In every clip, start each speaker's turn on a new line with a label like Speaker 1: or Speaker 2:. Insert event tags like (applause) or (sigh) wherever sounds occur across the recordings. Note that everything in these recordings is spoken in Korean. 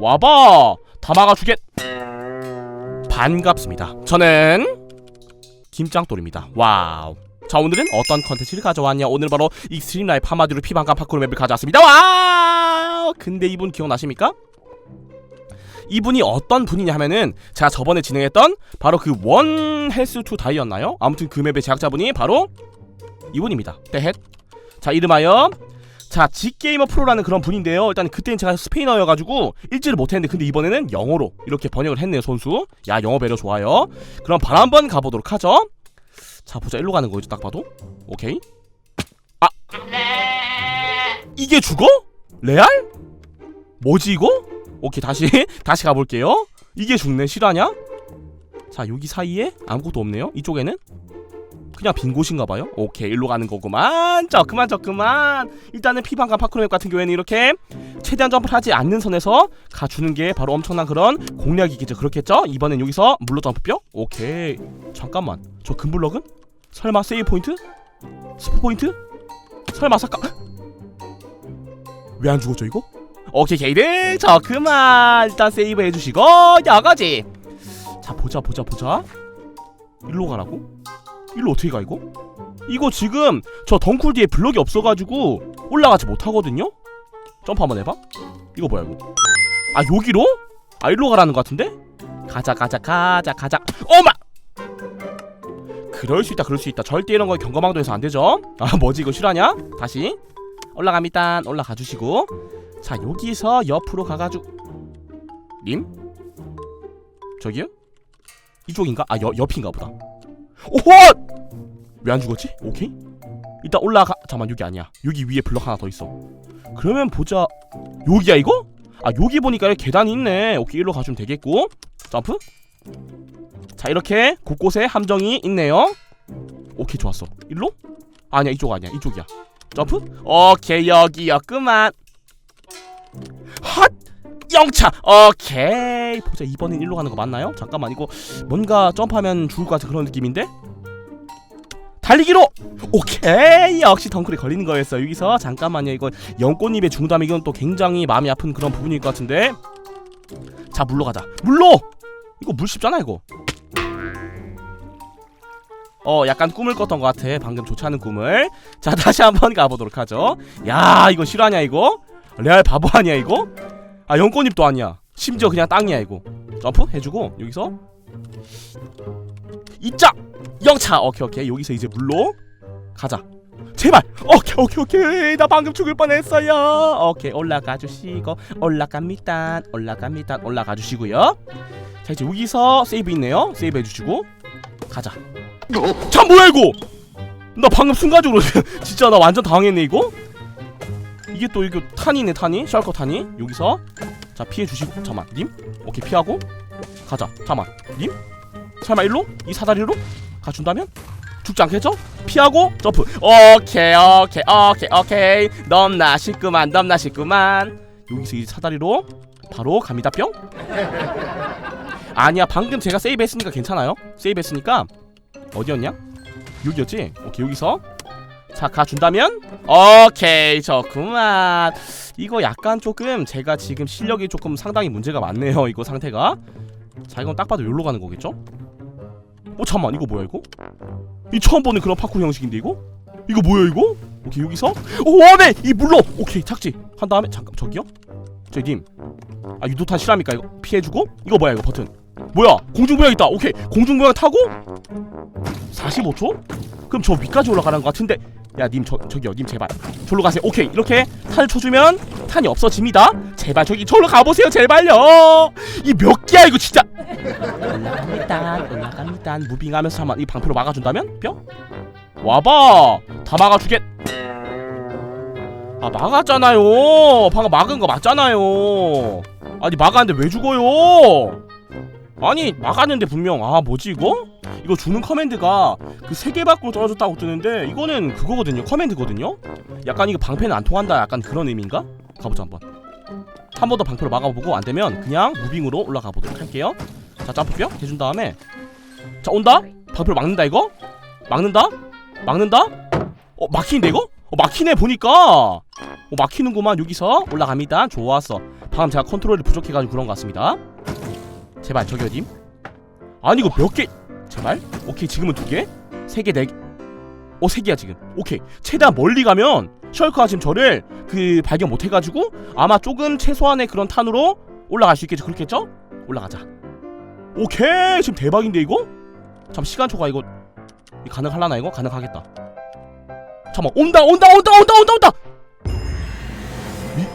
Speaker 1: 와봐. 다 막아주겠 반갑습니다. 저는 김짱돌입니다. 와우. 자 오늘은 어떤 컨텐츠를 가져왔냐? 오늘 바로 익스트림 라이프 하마디로 피방감 파쿠르 맵을 가져왔습니다. 와우! 근데 이분 기억나십니까? 이분이 어떤 분이냐 하면은 제가 저번에 진행했던 바로 그 원 헬스 투 다이였나요? 아무튼 그 맵의 제작자분이 바로 이분입니다. 떼헷. 자 이름하여 자 G게이머 프로라는 그런 분인데요. 일단 그때는 제가 스페인어여가지고 읽지를 못했는데 근데 이번에는 영어로 이렇게 번역을 했네요 손수. 야 영어 배려 좋아요. 그럼 바로 한번 가보도록 하죠. 자 보자. 일로 가는 거죠 딱 봐도. 오케이. 아! 이게 죽어? 레알? 뭐지 이거? 오케이 다시 (laughs) 다시 가볼게요. 이게 죽네. 실화냐? 자 여기 사이에 아무것도 없네요. 이쪽에는 그냥 빈 곳인가 봐요 오케이 일로 가는 거구만 저 그만 저 그만 일단은 피방과 파크로맵 같은 경우에는 이렇게 최대한 점프를 하지 않는 선에서 가주는 게 바로 엄청난 그런 공략이겠죠 그렇겠죠? 이번엔 여기서 물로 점프뼈? 오케이 잠깐만 저 금블럭은? 설마 세이브 포인트? 스포 포인트? 설마 사까 왜 안 죽었죠 이거? 오케이 게이드 저 그만 일단 세이브 해주시고 여거지 자 보자 보자 보자 일로 가라고? 일로 어떻게 가 이거? 이거 지금 저 덩쿨 뒤에 블럭이 없어가지고 올라가지 못하거든요? 점프 한번 해봐 이거 뭐야 이거 아 여기로? 아 일로 가라는 것 같은데? 가자 가자 가자 가자 어마 그럴 수 있다 그럴 수 있다 절대 이런 거 경거망도에서 안 되죠 아 뭐지 이거 실화냐? 다시 올라갑니다 올라가 주시고 자 여기서 옆으로 가가지고 님? 저기요? 이쪽인가? 아 여, 옆인가 보다 오호! 왜 안 죽었지? 오케이? 일단 올라가. 잠깐만 여기 아니야. 여기 위에 블럭 하나 더 있어. 그러면 보자. 여기야 이거? 아 여기 보니까 계단이 있네. 오케이 일로 가주면 되겠고. 점프. 자 이렇게 곳곳에 함정이 있네요. 오케이 좋았어. 일로? 아니야 이쪽 아니야. 이쪽이야. 점프. 오케이 여기였구만. 핫! 영차! 오케이. 보자 이번엔 일로 가는 거 맞나요? 잠깐만 이거 뭔가 점프하면 죽을 것 같은 그런 느낌인데 달리기로! 오케이! 역시 덩크리 걸리는 거였어. 여기서 잠깐만요. 이거 연꽃잎의 중담 이건 또 굉장히 마음이 아픈 그런 부분일 것 같은데. 자 물로 가자. 물로! 이거 물 쉽잖아 이거. 어 약간 꿈을 꿨던 것 같아. 방금 좋지 않은 꿈을. 자 다시 한번 가보도록 하죠. 야 이거 실화냐 이거? 레알 바보 아니야 이거? 아 연꽃잎도 아니야. 심지어 그냥 땅이야 이거. 점프? 해주고 여기서 입장! 영차! 오케이 오케이. 여기서 이제 물로 가자. 제발! 오케이 오케이 오케이. 나 방금 죽을 뻔했어요. 오케이 올라가 주시고. 올라갑니다. 올라갑니다. 올라가 주시고요. 자 이제 여기서 세이브 있네요. 세이브 해주시고 가자. 참 뭐야 이거? 나 방금 순간적으로 (laughs) 진짜 나 완전 당황했네 이거. 이게 또 이거 탄이네 탄이? 셜커 탄이? 여기서. 자 피해 주시고. 잠만 님. 오케이 피하고 가자. 잠만 님? 설마 일로? 이 사다리로? 가준다면? 죽지 않겠죠? 피하고 점프. 오케이 오케이 오케이 오케이. 넘나 싶구만 넘나 싶구만. 여기서 이 사다리로 바로 갑니다 뿅. (laughs) 아니야 방금 제가 세이브 했으니까 괜찮아요. 세이브 했으니까 어디였냐? 여기였지? 오케이 여기서. 자 가준다면? 오케이 좋구만. 이거 약간 조금 제가 지금 실력이 조금 상당히 문제가 많네요 이거 상태가 자 이건 딱 봐도 여기로 가는 거겠죠? 어 잠만 이거 뭐야 이거? 이 처음 보는 그런 파쿠르 형식인데 이거? 이거 뭐야 이거? 오케이 여기서? 오 원해 이 물로! 오케이 착지! 한 다음에 잠깐 저기요? 저기 님아 유도탄 실합니까 이거? 피해주고? 이거 뭐야 이거 버튼? 뭐야? 공중부양 있다! 오케이 공중부양 타고? 45초? 그럼 저 위까지 올라가는 것 같은데? 야 님 저, 저기요 님 제발. 저로 가세요. 오케이 이렇게 탄을 쳐주면 탄이 없어집니다 제발 저기 저로 가보세요 제발요. 이 몇 개야 이거 진짜. 올라갑니다 올라갑니다 무빙하면서 잠만 이 방패로 막아준다면? 뿅. 와봐. 다 막아주겠. 아 막았잖아요. 방금 막은 거 맞잖아요. 아니 막았는데 왜 죽어요? 아니 막았는데 분명 아 뭐지 이거? 이거 주는 커맨드가 그 세 개 밖으로 떨어졌다고 뜨는데 이거는 그거거든요 커맨드거든요? 약간 이거 방패는 안 통한다 약간 그런 의미인가? 가보자 한번 한 번 더 방패로 막아보고 안되면 그냥 무빙으로 올라가 보도록 할게요 자 점프뼈 해준 다음에 자 온다? 방패로 막는다 이거? 막는다? 막는다? 어 막히는데 이거? 어 막히네 보니까 어 막히는구만 여기서 올라갑니다 좋았어 방금 제가 컨트롤이 부족해가지고 그런 것 같습니다 제발 저기요 님 아니 이거 몇개 제발 오케이 지금은 두개세 개 네개 어, 세 개야 지금. 오케이. 최대한 멀리 가면 셜크가 지금 저를 그 발견 못 해가지고 아마 조금 최소한의 그런 탄으로 올라갈 수 있겠죠. 그렇겠죠? 올라가자. 오케이. 지금 대박인데 이거? 잠 시간 초과 이거 가능할라나 이거? 가능하겠다. 잠깐 온다 온다 온다 온다 온다 온다. 위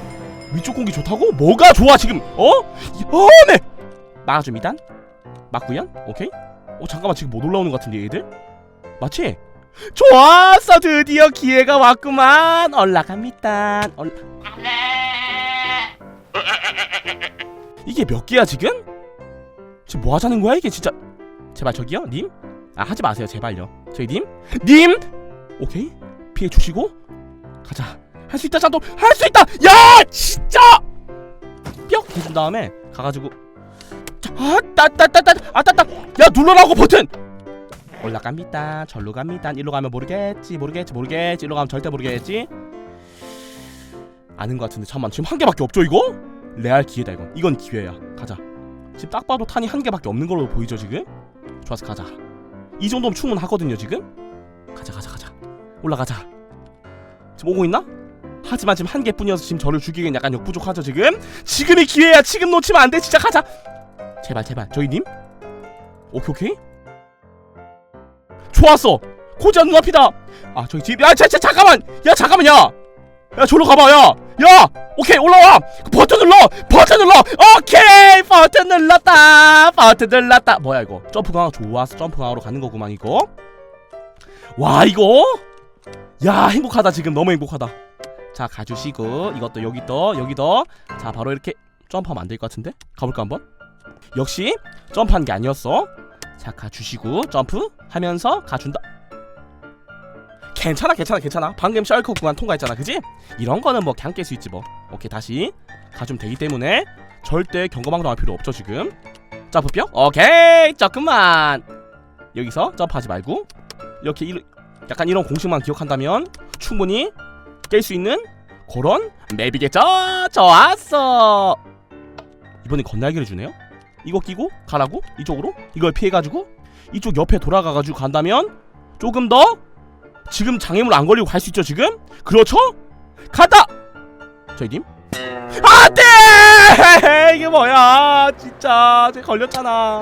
Speaker 1: 위쪽 공기 좋다고? 뭐가 좋아 지금? 어? 어 네. 막아줍니다. 맞구요? 오케이. 어 잠깐만 지금 못 올라오는 것 같은데 얘들? 맞지? 좋았어. 드디어 기회가 왔구만. 올라갑니다. 올... 이게 몇 개야 지금? 지금 뭐 하자는 거야 이게 진짜? 제발 저기요 님? 아 하지 마세요 제발요. 저희 님? 님! 오케이. 피해 주시고. 가자. 할 수 있다 짠도. 할 수 있다! 야 진짜! 뿅! 해준 다음에 가가지고. 아따따따따 아따따. 야 눌러라고 버튼 올라갑니다. 절로 갑니다. 일로 가면 모르겠지, 모르겠지, 모르겠지. 일로 가면 절대 모르겠지. 아는 것 같은데 잠만 지금 한 개밖에 없죠 이거? 레알 기회다 이건. 이건 기회야. 가자. 지금 딱 봐도 탄이 한 개밖에 없는 걸로 보이죠 지금? 좋아서 가자. 이 정도면 충분하거든요 지금. 가자, 가자, 가자. 올라가자. 지금 오고 있나? 하지만 지금 한 개뿐이어서 지금 저를 죽이기엔 약간 역부족하죠 지금? 지금이 기회야. 지금 놓치면 안 돼. 진짜 가자. 제발, 제발. 저희 님? 오케이, 오케이. 좋았어. 고지한 눈앞이다. 아 저기 뒤에 야 자, 자, 잠깐만. 야 잠깐만 야야 저로 가봐 야야 오케이 올라와. 버튼 눌러 버튼 눌러. 오케이 버튼 눌렀다 버튼 눌렀다. 뭐야 이거? 점프 강화 좋았어. 점프 강화로 가는 거구만 이거. 와 이거? 야 행복하다 지금. 너무 행복하다. 자 가주시고. 이것도 여기 더 여기 더자 바로 이렇게 점프하면 안 될 것 같은데? 가볼까 한번? 역시 점프한 게 아니었어 자 가주시고 점프 하면서 가준다. 괜찮아 괜찮아 괜찮아. 방금 셜크 구간 통과했잖아 그지? 이런 거는 뭐 그냥 깰 수 있지 뭐. 오케이 다시 가주면 되기 때문에 절대 경고망동할 필요 없죠 지금. 점프뼈 오케이 조금만. 여기서 점프하지 말고 이렇게 이, 약간 이런 공식만 기억한다면 충분히 깰 수 있는 그런 맵이겠죠? 좋았어. 이번엔 건날개를 주네요 이거 끼고 가라고? 이쪽으로? 이걸 피해가지고? 이쪽 옆에 돌아가가지고 간다면 조금 더 지금 장애물 안 걸리고 갈 수 있죠 지금? 그렇죠? 간다! 저희 님 안돼! (laughs) 이게 뭐야? 진짜. 제 걸렸잖아.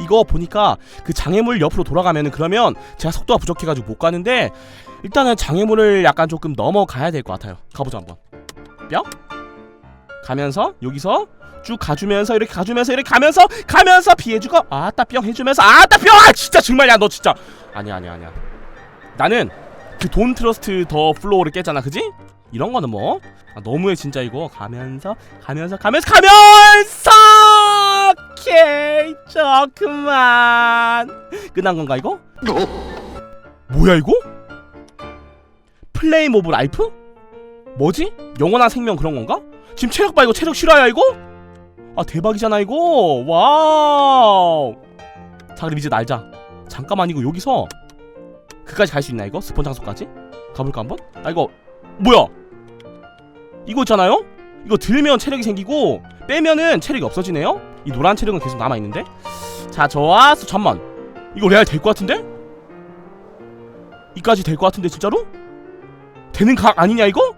Speaker 1: 이거 보니까 그 장애물 옆으로 돌아가면은 그러면 제가 속도가 부족해가지고 못 가는데 일단은 장애물을 약간 조금 넘어가야 될 것 같아요. 가보자 한번. 뿅. 가면서 여기서 쭉 가주면서 이렇게 가주면서 이렇게 가면서 가면서 피해주고 아따 뿅 해주면서 아따 뿅 아 진짜 정말야 너 진짜 아니야 아니야 아니야 나는 그 돈 트러스트 더 플로우를 깼잖아 그지? 이런 거는 뭐 아, 너무해 진짜 이거 가면서 가면서 가면서 가면서 오케이 조금만 끝난 건가 이거? 뭐야 이거? 플레이 모브 라이프? 뭐지? 영원한 생명 그런 건가? 지금 체력 봐 이거 체력 실화야 이거? 아 대박이잖아 이거. 와우. 자 그럼 이제 날자. 잠깐만 이거 여기서 그까지 갈 수 있나 이거? 스폰 장소까지? 가볼까 한번? 아 이거 뭐야? 이거 있잖아요? 이거 들면 체력이 생기고 빼면은 체력이 없어지네요? 이 노란 체력은 계속 남아 있는데? 자 좋았어. 잠만. 이거 레알 될 것 같은데? 이까지 될 것 같은데 진짜로? 되는 각 아니냐 이거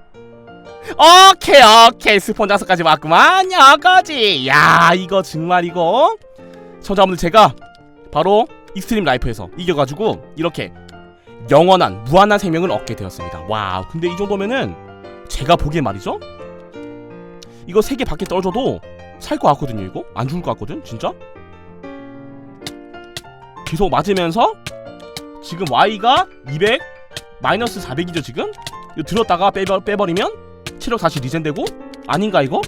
Speaker 1: 오케이 오케이. 스폰 장소까지 왔구만. 여거지. 야 이거 정말 이거. 청자분들 제가 바로 익스트림 라이프에서 이겨가지고 이렇게 영원한 무한한 생명을 얻게 되었습니다. 와우. 근데 이 정도면은 제가 보기엔 말이죠? 이거 세 개 밖에 떨어져도 살 것 같거든요 이거? 안 죽을 것 같거든 진짜? 계속 맞으면서 지금 Y가 200 마이너스 400이죠 지금? 이거 들었다가 빼버, 빼버리면 체력 다시 리젠되고 아닌가 이거?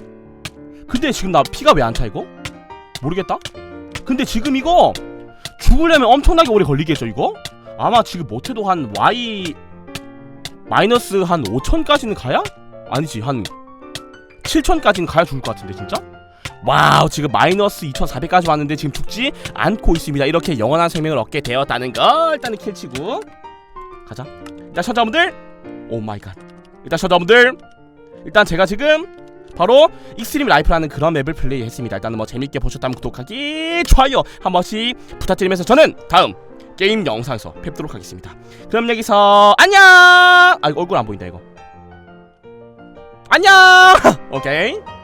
Speaker 1: 근데 지금 나 피가 왜 안 차 이거? 모르겠다 근데 지금 이거 죽으려면 엄청나게 오래 걸리겠죠 이거? 아마 지금 못해도 한 Y 마이너스 한 5천까지는 가야? 아니지 한 7천까지는 가야 죽을 것 같은데 진짜? 와우 지금 마이너스 2400까지 왔는데 지금 죽지 않고 있습니다 이렇게 영원한 생명을 얻게 되었다는 걸 일단은 킬치고 가자 일단 시청자분들 오 마이 갓 일단 시청자분들 일단 제가 지금 바로 익스트림 라이프라는 그런 맵을 플레이했습니다. 일단은 뭐 재밌게 보셨다면 구독하기, 좋아요 한 번씩 부탁드리면서 저는 다음 게임 영상에서 뵙도록 하겠습니다. 그럼 여기서 안녕. 아 얼굴 안 보인다 이거. 안녕. (laughs) 오케이.